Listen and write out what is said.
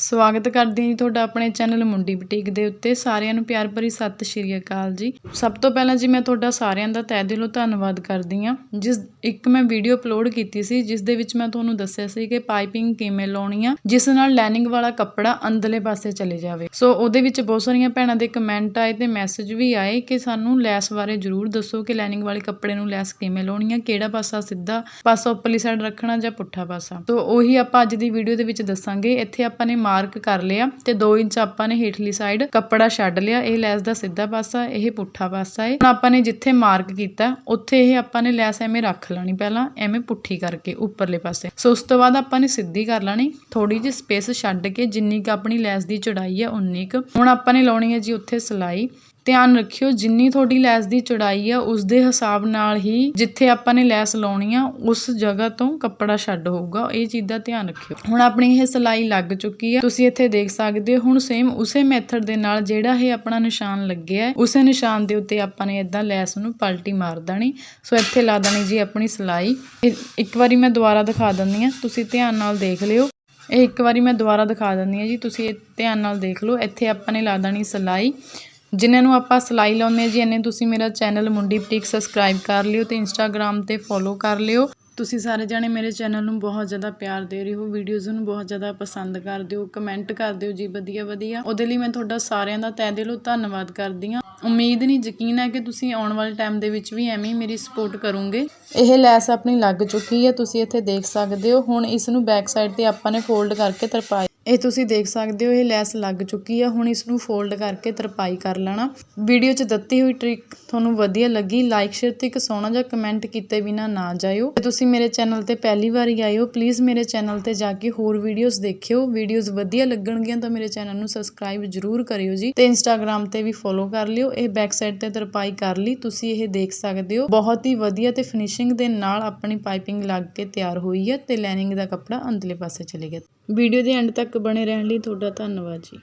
ਸਵਾਗਤ ਕਰਦੀ ਹਾਂ ਜੀ ਤੁਹਾਡਾ ਆਪਣੇ ਚੈਨਲ ਮੁੰਡੀ ਬੁਟੀਕ ਦੇ ਉੱਤੇ। ਸਾਰਿਆਂ ਨੂੰ ਪਿਆਰ ਭਰੀ ਸਤਿ ਸ਼੍ਰੀ ਅਕਾਲ ਜੀ। ਸਭ ਤੋਂ ਪਹਿਲਾਂ ਜੀ ਮੈਂ ਤੁਹਾਡਾ ਸਾਰਿਆਂ ਦਾ ਤਹਿ ਦਿਲੋਂ ਧੰਨਵਾਦ ਕਰਦੀ ਹਾਂ। ਜਿਸ ਇੱਕ ਮੈਂ ਵੀਡੀਓ ਅਪਲੋਡ ਕੀਤੀ ਸੀ, ਜਿਸ ਦੇ ਵਿੱਚ ਮੈਂ ਤੁਹਾਨੂੰ ਦੱਸਿਆ ਸੀ ਕਿ ਪਾਈਪਿੰਗ ਕਿਵੇਂ ਲਾਉਣੀ ਆ, ਜਿਸ ਨਾਲ ਲਾਈਨਿੰਗ ਵਾਲਾ ਕੱਪੜਾ ਅੰਦਰਲੇ ਪਾਸੇ ਚਲੇ ਜਾਵੇ। ਸੋ ਉਹਦੇ ਵਿੱਚ ਬਹੁਤ ਸਾਰੀਆਂ ਭੈਣਾਂ ਦੇ ਕਮੈਂਟ ਆਏ ਤੇ ਮੈਸੇਜ ਵੀ ਆਏ ਕਿ ਸਾਨੂੰ ਲੈਸ ਬਾਰੇ ਜਰੂਰ ਦੱਸੋ ਕਿ ਲਾਈਨਿੰਗ ਵਾਲੇ ਕੱਪੜੇ ਨੂੰ ਲੈਸ ਕਿਵੇਂ ਲਾਉਣੀ ਆ, ਕਿਹੜਾ ਪਾਸਾ ਸਿੱਧਾ ਪਾਸਾ ਉੱਪਰਲੀ ਸਾਈਡ ਰੱਖਣਾ ਜਾਂ ਪੁੱਠਾ ਪਾਸਾ। ਸੋ ਉਹੀ ਆਪਾਂ ਅੱਜ ਦੀ ਵੀਡੀਓ ਦੇ ਵਿੱਚ ਦੱਸਾਂਗੇ। ਇੱਥੇ ਆਪਾਂ ਨੇ ਮਾਰਕ ਕਰ ਲਿਆ ਤੇ 2 ਇੰਚ ਆਪਾਂ ਨੇ ਹੇਠਲੀ ਸਾਈਡ ਕੱਪੜਾ ਛੱਡ ਲਿਆ। ਇਹ ਲੈਸ ਦਾ ਸਿੱਧਾ ਪਾਸਾ, ਇਹ ਪੁੱਠਾ ਪਾਸਾ ਹੈ ਹੁਣ ਆਪਾਂ ਨੇ ਜਿੱਥੇ ਮਾਰਕ ਕੀਤਾ, ਉੱਥੇ ਇਹ ਆਪਾਂ ਨੇ ਲੈਸ ਐਵੇਂ ਰੱਖ ਲੈਣੀ ਪਹਿਲਾਂ, ਐਵੇਂ ਪੁੱਠੀ ਕਰਕੇ ਉੱਪਰਲੇ ਪਾਸੇ। ਸੋ ਉਸ ਤੋਂ ਬਾਅਦ ਆਪਾਂ ਨੇ ਸਿੱਧੀ ਕਰ ਲੈਣੀ ਥੋੜੀ ਜਿਹੀ ਸਪੇਸ ਛੱਡ ਕੇ ਜਿੰਨੀ ਕੁ ਆਪਣੀ ਲੈਸ ਦੀ ਚੌੜਾਈ ਹੈ ਉਨੀ ਕੁ। ਹੁਣ ਆਪਾਂ ਨੇ ਲਾਉਣੀ ਹੈ ਜੀ ਉੱਥੇ ਸਲਾਈ। ਧਿਆਨ ਰੱਖਿਓ, ਜਿੰਨੀ ਤੁਹਾਡੀ ਲੈਸ ਦੀ ਚੌੜਾਈ ਆ ਉਸ ਦੇ ਹਿਸਾਬ ਨਾਲ ਹੀ ਜਿੱਥੇ ਆਪਾਂ ਨੇ ਲੈਸ ਲਾਉਣੀ ਆ, ਉਸ ਜਗ੍ਹਾ ਤੋਂ ਕੱਪੜਾ ਛੱਡ ਹੋਊਗਾ। ਇਹ ਚੀਜ਼ ਦਾ ਧਿਆਨ ਰੱਖਿਓ। ਹੁਣ ਆਪਣੀ ਇਹ ਸਲਾਈ ਲੱਗ ਚੁੱਕੀ ਹੈ ਤੁਸੀਂ ਇੱਥੇ ਦੇਖ ਸਕਦੇ ਹੋ, ਹੁਣ ਸੇਮ ਉਸੇ ਮੈਥਡ ਦੇ ਨਾਲ ਜਿਹੜਾ ਇਹ ਆਪਣਾ ਨਿਸ਼ਾਨ ਲੱਗਿਆ ਉਸੇ ਨਿਸ਼ਾਨ ਦੇ ਉੱਤੇ ਆਪਾਂ ਨੇ ਇਦਾਂ ਲੈਸ ਨੂੰ ਪਲਟੀ ਮਾਰ ਦੇਣੀ। ਸੋ ਇੱਥੇ ਲਾ ਦੇਣੀ ਜੀ ਆਪਣੀ ਸਲਾਈ। ਇੱਕ ਵਾਰੀ ਮੈਂ ਦੁਬਾਰਾ ਦਿਖਾ ਦਿੰਦੀ ਆ ਤੁਸੀਂ ਧਿਆਨ ਨਾਲ ਦੇਖ ਲਿਓ। ਇਹ ਇੱਕ ਵਾਰੀ ਮੈਂ ਦੁਬਾਰਾ ਦਿਖਾ ਦਿੰਦੀ ਆ ਜੀ। ਤੁਸੀਂ ਇਹ ਧਿਆਨ ਨਾਲ ਦੇਖ ਲਓ। ਇੱਥੇ ਆਪਾਂ ਨੇ ਲਾ ਦੇਣੀ ਸਲਾਈ। ਜਿਨ੍ਹਾਂ ਨੂੰ ਆਪਾਂ ਸਿਲਾਈ ਲਾਉਂਦੇ ਹਾਂ ਜੀ, ਇੰਨੇ ਤੁਸੀਂ ਮੇਰਾ ਚੈਨਲ ਮੁੰਡੀ ਬੁਟੀਕ ਸਬਸਕ੍ਰਾਈਬ ਕਰ ਲਿਓ ਤੇ ਇੰਸਟਾਗ੍ਰam ਤੇ ਫੋਲੋ ਕਰ ਲਿਓ। ਤੁਸੀਂ ਸਾਰੇ ਜਾਣੇ ਮੇਰੇ ਚੈਨਲ ਨੂੰ ਬਹੁਤ ਜ਼ਿਆਦਾ ਪਿਆਰ ਦੇ ਰਹੇ ਹੋ ਵੀਡੀਓਜ਼ ਨੂੰ ਬਹੁਤ ਜ਼ਿਆਦਾ ਪਸੰਦ ਕਰਦੇ ਹੋ ਕਮੈਂਟ ਕਰਦੇ ਹੋ ਜੀ, ਵਧੀਆ ਵਧੀਆ। ਉਹਦੇ ਲਈ ਮੈਂ ਤੁਹਾਡਾ ਸਾਰਿਆਂ ਦਾ ਤਹਿ ਦਿਲੋਂ ਧੰਨਵਾਦ ਕਰਦੀ ਹਾਂ। ਉਮੀਦ ਨਹੀਂ, ਯਕੀਨ ਹੈ ਕਿ ਤੁਸੀਂ ਆਉਣ ਵਾਲੇ ਟਾਈਮ ਦੇ ਵਿੱਚ ਵੀ ਐਵੇਂ ਹੀ ਮੇਰੀ ਸਪੋਰਟ ਕਰੋਗੇ। ਇਹ ਲੈਸ ਆਪਣੀ ਲੱਗ ਚੁੱਕੀ ਹੈ, ਤੁਸੀਂ ਇੱਥੇ ਦੇਖ ਸਕਦੇ ਹੋ। ਹੁਣ ਇਸ ਨੂੰ ਬੈਕ ਸਾਈਡ ਤੇ ਆਪਾਂ ਨੇ ਫੋਲਡ ਕਰਕੇ ਤਰਪਾਈ ਇਹ ਤੁਸੀਂ ਦੇਖ ਸਕਦੇ ਹੋ, ਇਹ ਲੈਸ ਲੱਗ ਚੁੱਕੀ ਆ। ਹੁਣ ਇਸ ਨੂੰ ਫੋਲਡ ਕਰਕੇ ਤਰਪਾਈ ਕਰ ਲੈਣਾ। ਵੀਡੀਓ 'ਚ ਦਿੱਤੀ ਹੋਈ ਟ੍ਰਿਕ ਤੁਹਾਨੂੰ ਵਧੀਆ ਲੱਗੀ ਲਾਈਕ ਸ਼ੇਅਰ ਤੇ ਇੱਕ ਸੋਹਣਾ ਜਿਹਾ ਕਮੈਂਟ ਕੀਤੇ ਬਿਨਾ ਨਾ ਜਾਇਓ। ਜੇ ਤੁਸੀਂ ਮੇਰੇ ਚੈਨਲ ਤੇ ਪਹਿਲੀ ਵਾਰੀ ਆਏ ਹੋ ਪਲੀਜ਼ ਮੇਰੇ ਚੈਨਲ ਤੇ ਜਾ ਕੇ ਹੋਰ ਵੀਡੀਓਜ਼ ਦੇਖਿਓ। ਵੀਡੀਓਜ਼ ਵਧੀਆ ਲੱਗਣਗੀਆਂ ਤਾਂ ਮੇਰੇ ਚੈਨਲ ਨੂੰ ਸਬਸਕ੍ਰਾਈਬ ਜਰੂਰ ਕਰਿਓ ਜੀ। ਤੇ ਇੰਸਟਾਗ੍ਰam ਤੇ ਵੀ ਫੋਲੋ ਕਰ ਲਿਓ। ਇਹ ਬੈਕ ਸਾਈਡ ਤੇ ਤਰਪਾਈ ਕਰ ਲਈ, ਤੁਸੀਂ ਇਹ ਦੇਖ ਸਕਦੇ ਹੋ। ਬਹੁਤ ਹੀ ਵਧੀਆ ਤੇ ਫਿਨਿਸ਼ਿੰਗ ਦੇ ਨਾਲ ਆਪਣੀ ਪਾਈਪਿੰਗ ਲੱਗ ਕੇ ਤਿਆਰ ਹੋਈ ਹੈ ਤੇ ਲੈਨਿੰਗ ਦਾ ਕੱਪੜਾ ਅੰਦਰਲੇ ਪਾਸੇ ਚਲੇ ਗਿਆ। ਵੀਡੀਓ ਦੇ ਐਂਡ ਤੱਕ ਤੱਕ ਬਣੇ ਰਹਿਣ ਲਈ ਤੁਹਾਡਾ ਧੰਨਵਾਦ ਜੀ।